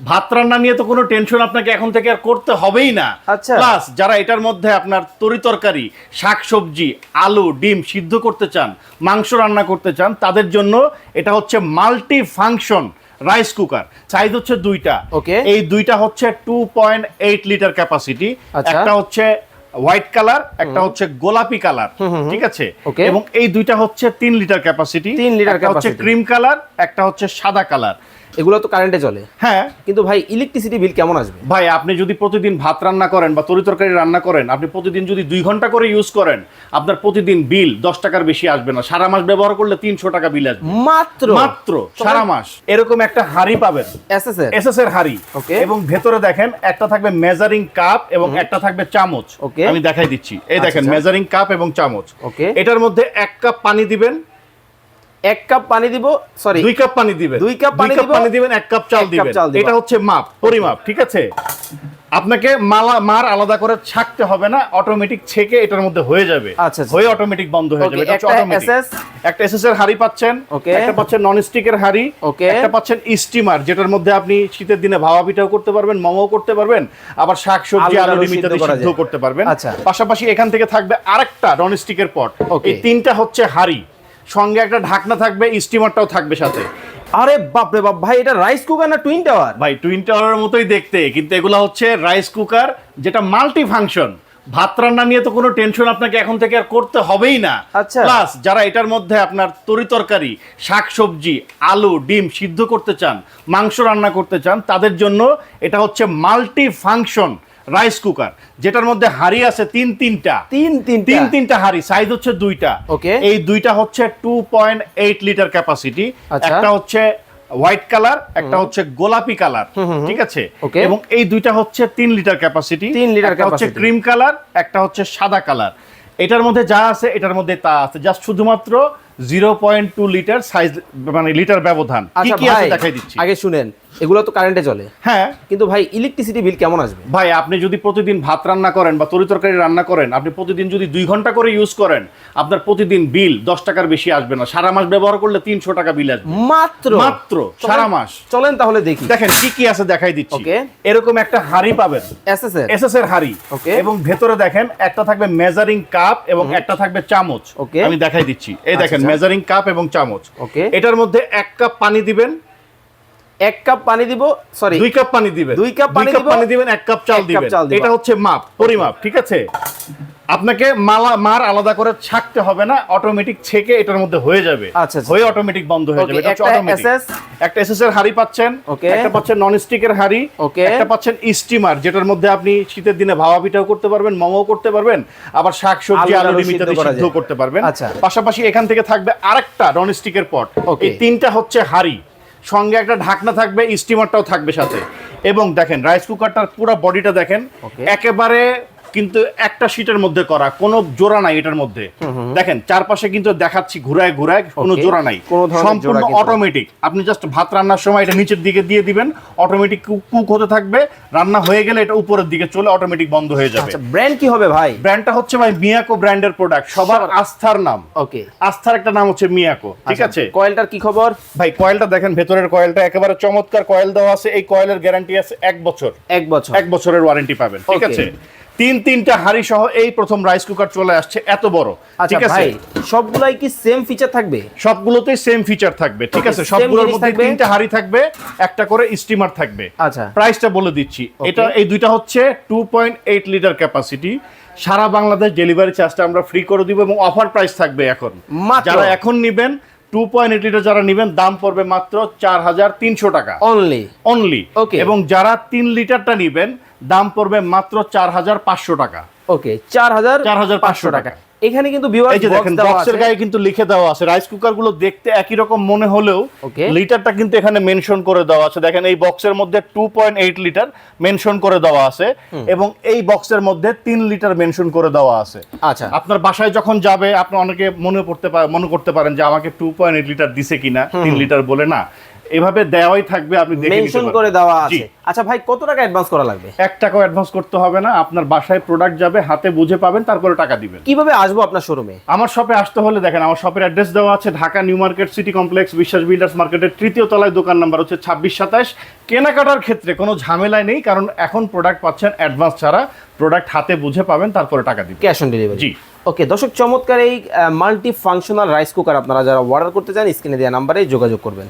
ভাত রান্না নিয়ে তো কোনো টেনশন আপনাকে এখন থেকে আর করতে হবেই না। আচ্ছা। প্লাস যারা এটার মধ্যে আপনার তরি তরকারি শাক সবজি আলু ডিম সিদ্ধ করতে চান মাংস রান্না করতে চান তাদের জন্য এটা হচ্ছে multi function rice cooker size হচ্ছে দুইটা। Okay. এই দুইটা হচ্ছে two point eight litre capacity আচ্ছা। একটা হচ্ছে হোয়াইট কালার একটা হচ্ছে গোলাপি কালার ঠিক আছে? এবং এই দুইটা হচ্ছে তিন লিটার ক্যাপাসিটি তিন লিটার হচ্ছে ক্রিম কালার একটা হচ্ছে সাদা কালার এগুলো তো কারেন্টে চলে। হ্যাঁ। কিন্তু ভাই ইলেকট্রিসিটি বিল কেমন আসবে? ভাই আপনি যদি প্রতিদিন ভাত রান্না করেন বা তরি তরকারি রান্না করেন আপনি প্রতিদিন যদি দুই ঘণ্টা করে ইউজ করেন আপনার প্রতিদিন বিল দশ টাকার বেশি আসবে না। সারা মাস ব্যবহার করলে তিনশো টাকা বিল আসবে। মাত্র? মাত্র সারা মাস। এরকম একটা হাড়ি পাবেন। এসএসএর এসএস এর হাড়ি। Okay. এবং ভেতরে দেখেন একটা থাকবে মেজারিং কাপ এবং একটা থাকবে চামচ। ওকে আমি দেখাই দিচ্ছি। এই দেখেন আচ্ছা। মেজারিং কাপ এবং চামচ। ওকে এটার মধ্যে এক কাপ পানি দিবেন। এক কাপ পানি দিব সরি দুই কাপ পানি দিবেন দুই কাপ পানি দিব, পানি দিবেন এক কাপ চাল দিবেন এটা হচ্ছে মাপ পরিমাপ ঠিক আছে আপনাকে মালা মার আলাদা করে ছাকতে হবে না অটোমেটিক ছেকে এটার মধ্যে হয়ে যাবে আচ্ছা, আচ্ছা। হয়ে অটোমেটিক বন্ধ হয়ে যাবে এটা একটা এসএস এর হাড়ি পাচ্ছেন. একটা পাচ্ছেন নন স্টিকের হাড়ি. একটা পাচ্ছেন স্টিমার যেটার মধ্যে আপনি শীতের দিনে ভাওয়া পিঠাও করতে পারবেন মোমো করতে পারবেন আবার শাক সবজি আলু ডিম ইত্যাদি সিদ্ধ করতে পারবেন আচ্ছা। পাশাপাশি এখান থেকে থাকবে আরেকটা নন স্টিকের পট. এই তিনটা হচ্ছে হাড়ি সঙ্গে একটা ঢাকনা থাকবে স্টিমারটাও থাকবে সাথে। আরে বাপ রে বাপ ভাই এটা রাইস কুকার না টুইন টাওয়ার ভাই টুইন টাওয়ারের মতোই দেখতে কিন্তু এগুলো হচ্ছে রাইস কুকার যেটা মাল্টি ফাংশন ভাত রান্না নিয়ে তো কোনো টেনশন আপনাকে এখন থেকে আর করতে হবেই না। আচ্ছা। প্লাস যারা এটার মধ্যে আপনার তরি তরকারি শাক সবজি আলু ডিম সিদ্ধ করতে চান মাংস রান্না করতে চান তাদের জন্য এটা হচ্ছে মাল্টি ফাংশন রাইস কুকার যেটার মধ্যে হাড়ি আছে তিন তিনটা। তিন তিন তিন তিনটা হাড়ি সাইজ হচ্ছে দুইটা। Okay. এই দুইটা হচ্ছে two point eight litre capacity. একটা হচ্ছে হোয়াইট কালার একটা হচ্ছে গোলাপি কালার ঠিক আছে? এবং এই দুইটা হচ্ছে তিন লিটার ক্যাপাসিটি তিন লিটার হচ্ছে ক্রিম কালার একটা হচ্ছে সাদা কালার এটার মধ্যে যা আছে এটার মধ্যে তা আছে। জাস্ট শুধুমাত্র zero point two litre size মানে লিটার ব্যবধান। কি আচ্ছা কি আছে দেখাই দিচ্ছি। আগে শুনেন এগুলো তো কারেন্টে চলে। হ্যাঁ। কিন্তু ভাই ইলেকট্রিসিটি বিল কেমন আসবে? ভাই আপনি যদি প্রতিদিন ভাত রান্না করেন বা তরি তরকারি রান্না করেন আপনি প্রতিদিন যদি দুই ঘণ্টা করে ইউজ করেন আপনার প্রতিদিন বিল দশ টাকার বেশি আসবে না। সারা মাস ব্যবহার করলে তিনশো টাকা বিল আসবে। মাত্র? মাত্র সারা মাস। চলেন তাহলে দেখি। দেখেন কি কি আছে দেখাই দিচ্ছি। Okay. এরকম একটা হাড়ি পাবেন। এসএসএর এসএস এর? হাড়ি। Okay. এবং ভেতরে দেখেন একটা থাকবে মেজারিং কাপ এবং একটা থাকবে চামচ। Okay. আমি দেখাই দিচ্ছি। এই দেখেন। মেজারিং কাপ এবং চামচ। ওকে। এটার মধ্যে এক কাপ পানি দিবেন। এক কাপ পানি দিব সরি দুই কাপ পানি দিবেন। দুই কাপ পানি দিবেন এক কাপ চাল দিবেন। এটা হচ্ছে মাপ পরিমাপ ঠিক আছে? আপনাকে মালা মার আলাদা করে ছাকতে হবে না অটোমেটিক ছেকে এটার মধ্যে হয়ে যাবে আচ্ছা, আচ্ছা। হয়ে অটোমেটিক বন্ধ হয়ে যাবে এটা হচ্ছে। SS একটা এসএস এর হাড়ি পাচ্ছেন. একটা পাচ্ছেন নন স্টিকের হাড়ি. একটা পাচ্ছেন স্টিমার যেটার মধ্যে আপনি শীতের দিনে ভাওয়া পিঠাও করতে পারবেন মোমো করতে পারবেন আবার শাক সবজি আলু ডিম ইত্যাদি সিদ্ধ করতে পারবেন আচ্ছা। পাশাপাশি এখান থেকে থাকবে আরেকটা নন স্টিকের পট. এই তিনটা হচ্ছে হাড়ি সঙ্গে একটা ঢাকনা থাকবে স্টিমারটাও থাকবে সাথে এবং দেখেন রাইস কুকারটার পুরো বডিটা দেখেন একেবারে কিন্তু একটা শীটের মধ্যে করা কোনো জোড়া নাই এটার মধ্যে। দেখেন চারপাশে কিন্তু দেখাচ্ছি ঘুরায় ঘুরায় কোনো জোড়া নাই। সম্পূর্ণ। অটোমেটিক আপনি জাস্ট ভাত রান্নার সময় এটা নিচের দিকে দিয়ে দিবেন অটোমেটিক কুক হতে থাকবে রান্না হয়ে গেলে এটা উপরের দিকে চলে অটোমেটিক বন্ধ হয়ে যাবে। আচ্ছা ব্র্যান্ড কি হবে ভাই? ব্র্যান্ডটা হচ্ছে ভাই মিয়াকো ব্র্যান্ডের প্রোডাক্ট সবার আস্থার নাম। ওকে আস্থার একটা নাম হচ্ছে মিয়াকো ঠিক আচ্ছা, আছে? কয়েলটার কি খবর? ভাই কয়েলটা দেখেন ভেতরের কয়েলটা একেবারে চমৎকার কয়েল দেওয়া আছে এই কয়েলের গ্যারান্টি আছে এক বছর। এক বছর। এক বছরের ওয়ারেন্টি পাবেন ঠিক আছে? তিন তিনটা হাড়ি সহ এই প্রথম রাইস কুকার চলে আসছে এত বড়। আচ্ছা ঠিক আছে? সবগুলাই কি সেম ফিচার থাকবে? সবগুলোতেই সেম ফিচার থাকবে ঠিক আছে? সবগুলোর মধ্যে তিনটা হাড়ি থাকবে একটা করে স্টিমার থাকবে। আচ্ছা। প্রাইসটা বলে দিচ্ছি। এটা এই দুইটা হচ্ছে two point eight litre capacity সারা বাংলাদেশ ডেলিভারি চার্জটা আমরা ফ্রি করে দিব এবং অফার প্রাইস থাকবে এখন। যারা এখন নিবেন টু পয়েন্ট এইট লিটার যারা নিবেন দাম পড়বে মাত্র চার হাজার তিনশো টাকা। Only only Okay. এবং যারা তিন লিটারটা নিবেন দাম পড়বে মাত্র চার হাজার পাঁচশো টাকা। ওকে চার হাজার 4,500 টাকা। এখানে কিন্তু বক্সের গায়ে কিন্তু লিখে দেওয়া আছে। রাইস কুকারগুলো দেখতে একই রকম মনে হলেও লিটারটা কিন্তু এখানে মেনশন করে দেওয়া আছে। দেখেন এই বক্সের মধ্যে two point eight litre mention করে দেওয়া আছে এবং এই বক্সের মধ্যে তিন লিটার মেনশন করে দেওয়া আছে। আচ্ছা। আপনার বাসায় যখন যাবে আপনি অনেকে মনে করতে পারে মনে করতে পারেন যে আমাকে টু পয়েন্ট এইট লিটার দিছে কিনা? তিন লিটার বলে না। এভাবে দেওয়াই থাকবে আপনি দেখে মেনশন করে দেওয়া আছে। আচ্ছা ভাই কত টাকা অ্যাডভান্স করা লাগবে? এক টাকাও অ্যাডভান্স করতে হবে না আপনার বাসায় প্রোডাক্ট যাবে হাতে বুঝে পাবেন তারপরে টাকা দিবেন। কীভাবে আসব আপনার শোরুমে আমার শপে আসতে হলে দেখেন আমার শপের অ্যাড্রেস দেওয়া আছে Dhaka New Market City Complex Biswas builders মার্কেটের তৃতীয় তলায় দোকান নাম্বার হচ্ছে ছাব্বিশ সাতাশ। কেনাকাটার ক্ষেত্রে কোনো ঝামেলায় নেই কারণ এখন প্রোডাক্ট পাচ্ছেন অ্যাডভান্স ছাড়া প্রোডাক্ট হাতে বুঝে পাবেন তারপরে টাকা দিবেন। ক্যাশ অন ডেলিভারি জি। ওকে দর্শক চমৎকার এই মাল্টি ফাংশনাল রাইস কুকার আপনারা যারা অর্ডার করতে চান স্ক্রিনে দেওয়া নাম্বারে যোগাযোগ করবেন।